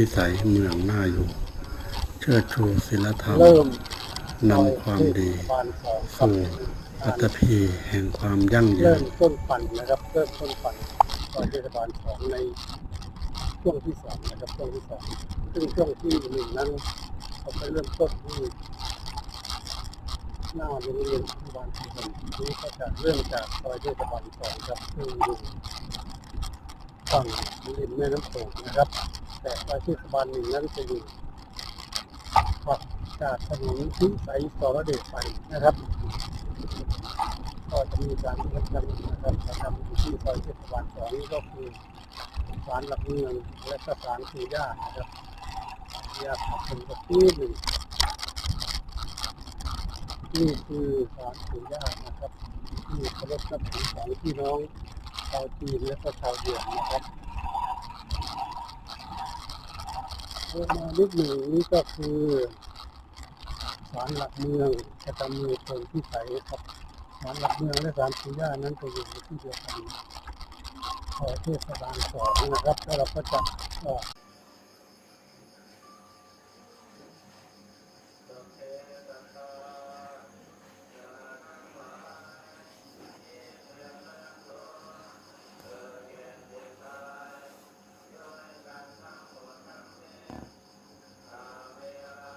พิสัยเมืองน่าอยู่ เชิดชูศิลธรรมเริ่มนำความดีเทศบาลสองครับสู่ปัตตภีแห่งความยั่งยืเริ่นมต้นปั่นนะครับเริ่มต้นปั่นซอยเทศบาลสองในช่วงที่สองนะครับช่วงที่สองซึ่งช่วงที่หนึ่งนั้นเขาไปเริ่มต้นที่หน้าโรงเรียนเทศบาลที่หนึ่งนี้ก็จะเริ่มจากซอยเทศบาลสองครับซึ่งอยู่ฝั่งริมแม่น้ำโขงนะครับ แต่ซอยเทศบาลหนึ่งนั้นจะอยู่ฝั่งจากถนนพิสัยสรเดชไปนะครับ ก็จะมีการที่ทำนะครับจะทำอยู่ที่ซอยเทศบาลสองก็คือศาลหลักเมืองและก็ศาลปู่ย่านะครับญาขับเป็นกับที่หนึ่งนี่คือศาลปู่ย่านะครับที่เคารพนับถือของพี่น้องชาวจีนและก็ชาวเวียดนะครับ เริ่มมานิดหนึ่งนี่ก็คือศาลหลักเมืองกระตำมือเพิงที่ใสครับศาลหลักเมืองและศาลปู่ย่านั้นจะอยู่ที่เดียวกันขอเทศบาลสองนะครับแล้วเราก็จะออก